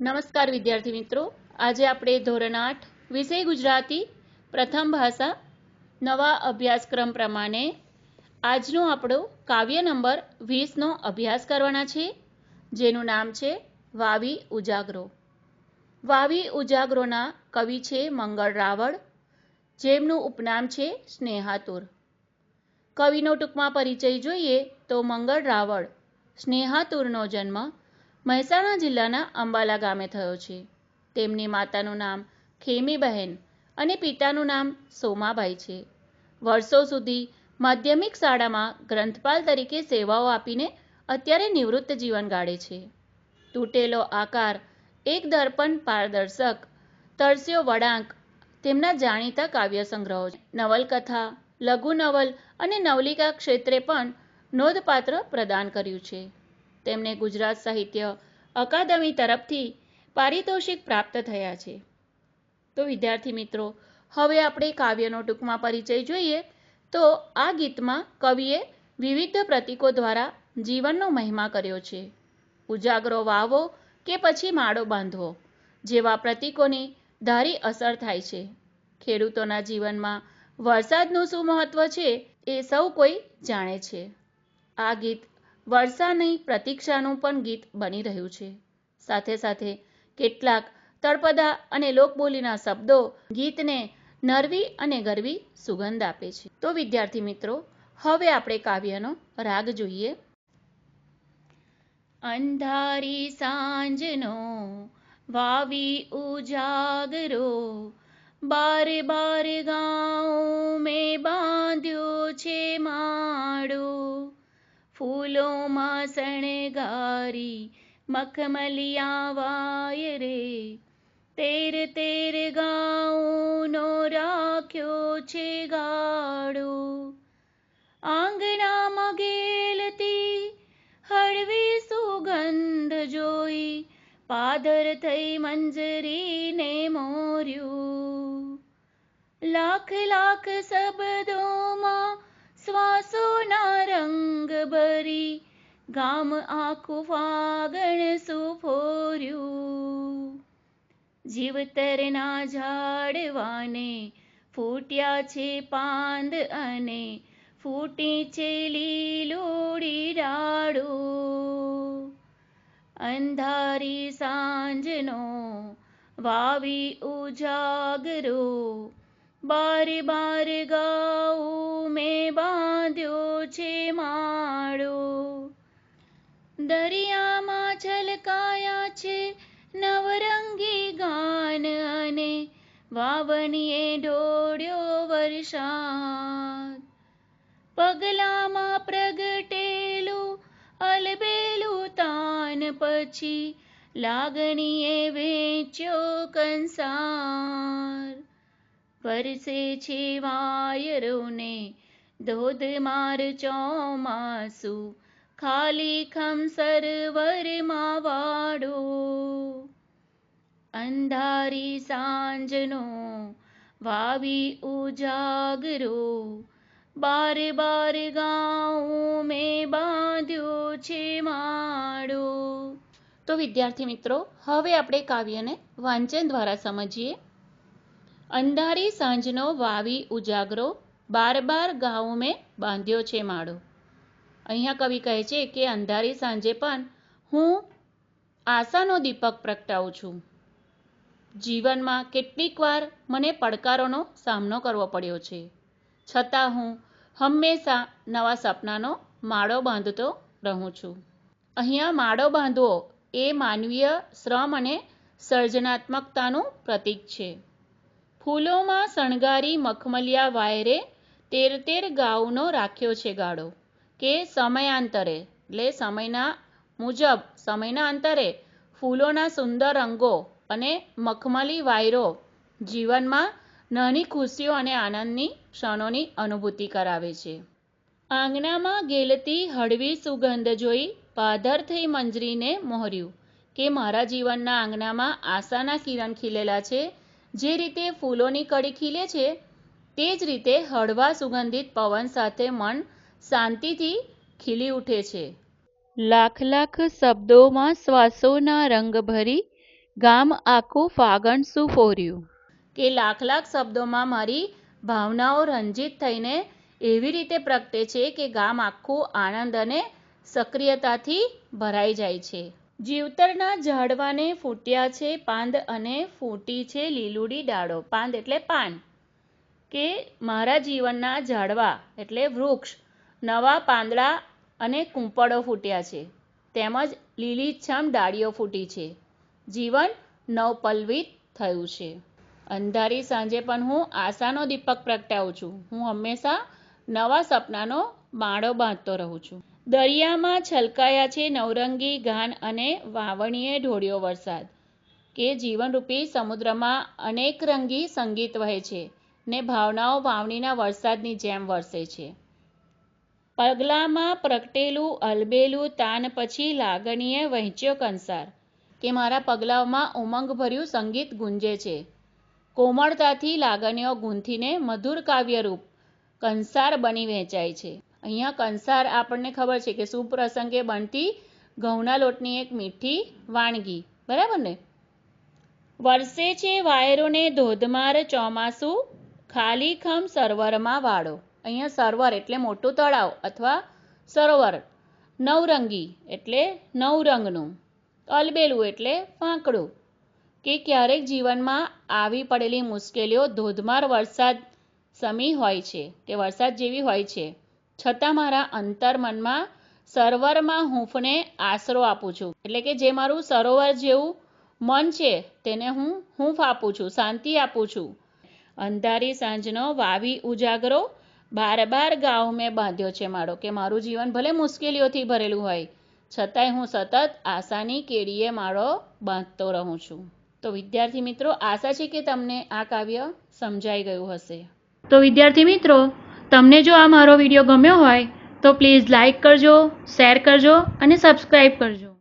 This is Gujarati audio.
નમસ્કાર વિદ્યાર્થી મિત્રો. આજે આપણે ધોરણ આઠ, વિષય ગુજરાતી, પ્રથમ ભાષા, નવા અભ્યાસક્રમ પ્રમાણે આજનો આપણો કાવ્ય નંબર વીસનો અભ્યાસ કરવાના છે, જેનું નામ છે વાવી ઉજાગરો. વાવી ઉજાગરોના કવિ છે મંગળ રાવળ, જેમનું ઉપનામ છે સ્નેહાતુર. કવિનો ટૂંકમાં પરિચય જોઈએ તો મંગળ રાવળ, સ્નેહાતુરનો જન્મ મહેસાણા જિલ્લાના અંબાલા ગામે થયો છે. તેમની માતાનું નામ ખેમીબહેન અને પિતાનું નામ સોમાભાઈ છે. વર્ષો સુધી માધ્યમિક શાળામાં ગ્રંથપાલ તરીકે સેવાઓ આપીને અત્યારે નિવૃત્ત જીવન ગાળે છે. તૂટેલો આકાર, એક દર્પણ પારદર્શક, તરસ્યો વળાંક, તેમના જાણીતા કાવ્ય સંગ્રહો નવલકથા લઘુ નવલ અને નવલિકા ક્ષેત્રે પણ નોંધપાત્ર પ્રદાન કર્યું છે. તેમને ગુજરાત સાહિત્ય અકાદમી તરફથી પારિતોષિક પ્રાપ્ત થયા છે. તો વિદ્યાર્થી મિત્રો, હવે આપણે કાવ્યનો ટૂંકમાં પરિચય જોઈએ તો આ ગીતમાં કવિએ વિવિધ પ્રતીકો દ્વારા જીવનનો મહિમા કર્યો છે. ઉજાગરો વાવો કે પછી માળો બાંધવો, જેવા પ્રતીકોની ધારી અસર થાય છે. ખેડૂતોના જીવનમાં વરસાદનું શું મહત્વ છે એ સૌ કોઈ જાણે છે. આ ગીત વર્ષાની પ્રતીક્ષાનું પણ ગીત બની રહ્યું છે. સાથે સાથે કેટલાક તળપદા અને લોકબોલીના શબ્દો ગીતને નરવી અને ગરવી સુગંધ આપે છે. તો વિદ્યાર્થી મિત્રો, હવે આપણે કાવ્યનો રાગ જોઈએ. અંધારી સાંજનો વાવી ઉજાગરો, બાર બાર ગાઉં મેં બાંધ્યો છે માળો. ફૂલોમાં શણગારી મખમલિયા વાય રે. તેર તેર ગાઉનો રાખ્યો છે ગાડો આંગણામાં ગેલતી હળવી સુગંધ જોઈ, પાદર થઈ મંજરીને મોર્યું. લાખ લાખ શબ્દોમાં રંગ ગામ આખું ફાગણ સુફોર્યું જીવતરના ઝાડવાને ફૂટ્યા છે પાંદ અને ફૂટી છે લીલોડી ડાળો. અંધારી સાંજનો વાવી ઉજાગરો, બાર બાર ગાઉ મેં બાંધ્યો છે માળો દરિયામાં છલકાયા છે, નવરંગી ગાન અને વાવણીએ ઢોળ્યો વરસાદ. પગલામાં પ્રગટેલું અલબેલું તાન પછી લાગણીએ વેચ્યો કંસાર. વરસે છે વાયરોને ધોધમાર ચોમાસું ખાલી ખમ સરોવરમાં વાડો અંધારી સાંજનો વાવી ઉજાગરો બાર બાર ગાઉં મેં બાંધ્યો છે માડો તો વિદ્યાર્થી મિત્રો હવે આપણે કાવ્યને વાંચન દ્વારા સમજીએ અંધારી સાંજનો વાવી ઉજાગરો બાર બાર ગાઉ મેં બાંધ્યો છે માળો અહીંયા કવિ કહે છે કે અંધારી સાંજે પણ હું આશાનો દીપક પ્રગટાવું છું. જીવનમાં કેટલીક વાર મને પડકારોનો સામનો કરવો પડ્યો છે. છતાં હું હંમેશા નવા સપનાનો માળો બાંધતો રહું છું. અહીંયા માળો બાંધવો એ માનવીય શ્રમ અને સર્જનાત્મકતાનું પ્રતીક છે. ફૂલોમાં શણગારી મખમલિયા વાયરે તેર તેર ગાઉનો રાખ્યો છે ગાળો. કે સમયાંતરે એટલે સમયના મુજબ, સમયના અંતરે, ફૂલોના સુંદર રંગો અને મખમલી વાયરો જીવનમાં નાની ખુશીઓ અને આનંદની ક્ષણોની અનુભૂતિ કરાવે છે. આંગણામાં ગેલતી હળવી સુગંધ જોઈ પાધર થઈ મંજરીને મોહર્યું કે મારા જીવનના આંગણામાં આશાના કિરણ ખીલેલા છે, જે રીતે ફૂલોની કડી ખીલે છે, તે જ રીતે હળવા સુગંધિત પવન સાથે મન શાંતિથી ખીલી ઉઠે છે. લાખ લાખ શબ્દોમાં શ્વાસોના રંગ ભરી ગામ આખું ફાગણ સુફોર્યું કે લાખ લાખ શબ્દોમાં મારી ભાવનાઓ રંજિત થઈને એવી રીતે પ્રગટે છે કે ગામ આખું આનંદ અને સક્રિયતાથી ભરાઈ જાય છે. જીવતરના ઝાડવાને ફૂટ્યા છે પાંદ અને ફૂટી છે લીલુડી ડાળો. પાંદ એટલે પાન. કે મારા જીવનના ઝાડવા એટલે વૃક્ષ. નવા પાંદડા અને કૂંપળો ફૂટ્યા છે. તેમજ લીલીછમ ડાળીઓ ફૂટી છે. જીવન નવપલ્લવિત થયું છે. અંધારી સાંજે પણ હું આશાનો દીપક પ્રગટાવું છું. હું હંમેશા નવા સપનાનો માળો બાંધતો રહું છું. દરિયામાં છલકાયા છે નવરંગી ગાન અને વાવણીએ ઢોળ્યો વરસાદ, કે જીવનરૂપી સમુદ્રમાં અનેક રંગી સંગીત વહે છે ને ભાવનાઓ વાવણીના વરસાદની જેમ વરસે છે. પગલામાં પ્રગટેલું, અલબેલું, તાન પછી લાગણીએ વહેંચ્યો કંસાર, કે મારા પગલાઓમાં ઉમંગભર્યું સંગીત ગુંજે છે. કોમળતાથી લાગણીઓ ગૂંથીને મધુર કાવ્યરૂપ કંસાર બની વહેંચાય છે. અહીંયા કંસાર આપણને ખબર છે કે શુભ પ્રસંગે બનતી ઘઉંના લોટની એક મીઠી વાનગી, બરાબર ને? વરસે છે વાયરોને ધોધમાર ચોમાસું, ખાલી ખમ સરોવરમાં વાળો. અહીંયા સરોવર એટલે મોટું તળાવ અથવા સરોવર. નવરંગી એટલે નવ રંગનું અલબેલું એટલે ફાંકડું. કે ક્યારેક જીવનમાં આવી પડેલી મુશ્કેલીઓ ધોધમાર વરસાદ સમી હોય છે. કે વરસાદ જેવી હોય છે. છતાં મારા અંતર્મનમાં સરોવરમાં હૂંફને આશરો આપું છું. એટલે કે જે મારું સરોવર જેવું મન છે, તેને હું હૂંફ આપું છું, શાંતિ આપું છું. અંધારી સાંજનો વાવી ઉજાગરો બાર બાર ગાઉ મેં બાંધ્યો છે મારો કે મારું જીવન ભલે મુશ્કેલીઓથી ભરેલું હોય, છતાંય હું સતત આશાની કેડીએ માળો બાંધતો રહું છું. તો વિદ્યાર્થી મિત્રો, આશા છે કે તમને આ કાવ્ય સમજાઈ ગયું હશે. તો વિદ્યાર્થી મિત્રો, તમને જો આ મારો વીડિયો ગમ્યો હોય, તો પ્લીઝ લાઈક કરજો, શેર કરજો અને સબસ્ક્રાઈબ કરજો.